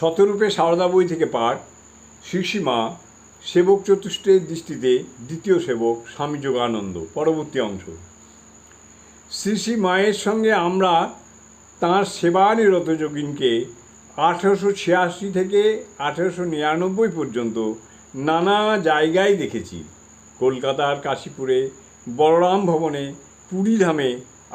শতরূপে সারদা বই থেকে পাঠ শ্রীসীমা সেবক চতুষ্টের দৃষ্টিতে দ্বিতীয় সেবক স্বামী যোগানন্দ, পরবর্তী অংশ। শ্রী মায়ের সঙ্গে আমরা তাঁর সেবানিরত যোগিনকে আঠেরোশো ছিয়াশি থেকে আঠেরোশো নিরানব্বই পর্যন্ত নানা জায়গায় দেখেছি। কলকাতার কাশীপুরে, বলরাম ভবনে, পুরীধামে,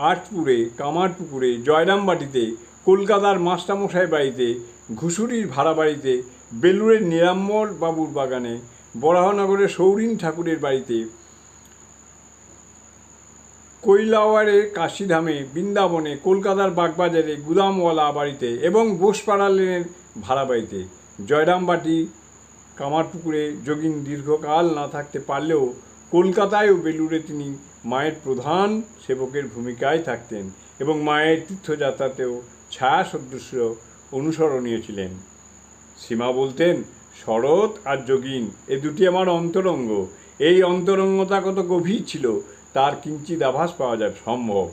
আটপুরে, কামারপুকুরে, জয়রামবাটিতে, কলকাতার মাস্টারমশাই বাড়িতে ঘুষুরির ভাড়া বাড়িতে বেলুড়ের নিরাম্বর বাবুর বাগানে বরাহনগরের সৌরিন ঠাকুরের বাড়িতে কৈলাওয়ারের কাশিধামে বৃন্দাবনে কলকাতার বাগবাজারে গুদামওয়ালা বাড়িতে এবং বোসপাড়া লেনের ভাড়া বাড়িতে জয়রামবাটি, কামারপুকুরে যোগিন দীর্ঘকাল না থাকতে পারলেও কলকাতায় ও বেলুড়ে তিনি মায়ের প্রধান সেবকের ভূমিকায় থাকতেন এবং মায়ের তীর্থযাত্রাতেও ছায়া সদৃশ্য অনুসরণীয় ছিলেন। সীমা বলতেন, শরৎ আর যোগিন, এ দুটি আমার অন্তরঙ্গ। এই অন্তরঙ্গতা কত গভীর ছিল, তার কিঞ্চিত আভাস পাওয়া যায় সম্ভব।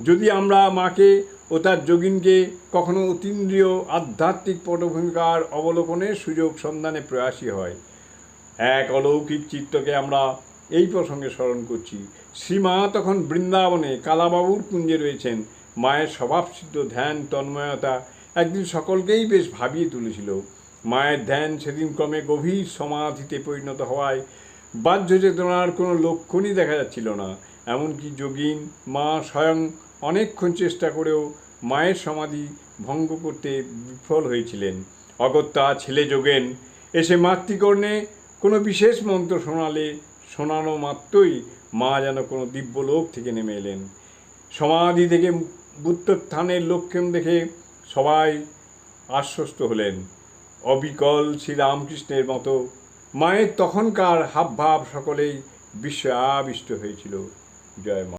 যদি আমরা মাকে ও তার যোগিনকে কখনো অতীন্দ্রিয়, আধ্যাত্মিক পটভূমিকার অবলোকনের সুযোগ সন্ধানে প্রয়াসী হয়, এক অলৌকিক চিত্তকে আমরা এই প্রসঙ্গে স্মরণ করছি। শ্রীমা তখন বৃন্দাবনে কালাবাবুর কুঞ্জে রয়েছেন। মায়ের স্বভাবসিদ্ধ ধ্যান, তন্ময়তা একদিন সকলকেই বেশ ভাবিয়ে তুলেছিল। মায়ের ধ্যান সেদিন ক্রমে গভীর সমাধিতে পরিণত হওয়ায় বাহ্য চেতনার কোনো লক্ষণই দেখা যাচ্ছিল না। এমনকি যোগিন, মা স্বয়ং অনেকক্ষণ চেষ্টা করেও মায়ের সমাধি ভঙ্গ করতে বিফল হয়েছিলেন। অগত্যা ছেলে যোগেন, এসে মাতৃকর্ণে কোনো বিশেষ মন্ত্র শোনালে শোনানো মাত্রই মা যেন কোনো দিব্যলোক থেকে নেমে এলেন। সমাধি থেকে বুত্তোত্থানের লক্ষণ দেখে সবাই আশ্বস্ত হলেন। অবিকল শ্রীরামকৃষ্ণের মতো মায়ের তখনকার হাবভাব সকলেই বিশ্ব আবিষ্ট হয়েছিল। জয় মা